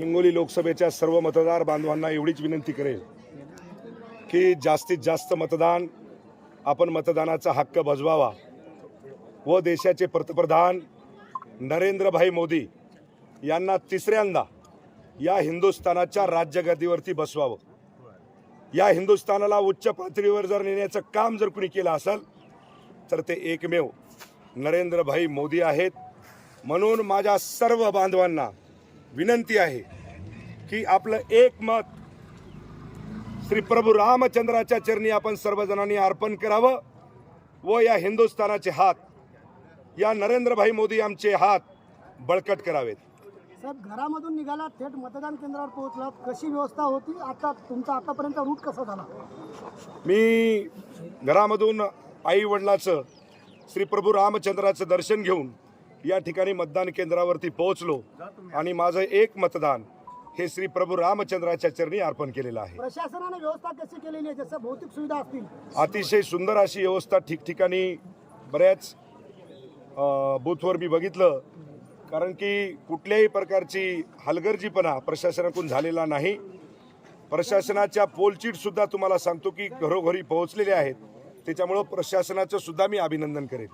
हिंगोली लोकसभेच्या सर्व मतदार बांधवांना एवढीच विनंती करेल की जास्तीत जास्त मतदान आपण मतदानाचा हक्क बजवावा. व देशाचे पंतप्रधान नरेंद्रभाई मोदी यांना तिसऱ्यांदा या हिंदुस्थानाच्या राज्यगादीवरती बसवावं. या हिंदुस्थानाला उच्च पातळीवर जर नेण्याचं काम जर कुणी केलं असेल तर ते एकमेव नरेंद्रभाई मोदी आहेत. म्हणून माझ्या सर्व बांधवांना विनंती आहे की आपलं एक मत श्री प्रभू रामचंद्राच्या चरणी आपण सर्वजणांनी अर्पण करावं व या हिंदुस्थानाचे हात या नरेंद्रभाई मोदी आमचे हात बळकट करावेत. साहेब घरामधून निघाला थेट मतदान केंद्रावर पोहोचलात. कशी व्यवस्था होती? आता तुमचा आतापर्यंत रूट कसा झाला? मी घरामधून आई वडिलाचं श्री प्रभू रामचंद्राचं दर्शन घेऊन या ठिकाणी मतदान केंद्रावरती पोहोचलो आणि माझं एक मतदान हे श्री प्रभू रामचंद्राच्या चरणी अर्पण केलेलं आहे. प्रशासनाने व्यवस्था कशी केलेली आहे? जसं भौतिक सुविधा असतील. अतिशय सुंदर अशी व्यवस्था ठिकठिकाणी बऱ्याच बूथवर मी बघितलं. कारण की कुठल्याही प्रकारची हलगर्जीपणा प्रशासनाकडून झालेला नाही. प्रशासनाच्या पोलचीट सुद्धा तुम्हाला सांगतो की घरोघरी पोहोचलेले आहेत. त्याच्यामुळं प्रशासनाचं सुद्धा मी अभिनंदन करेन.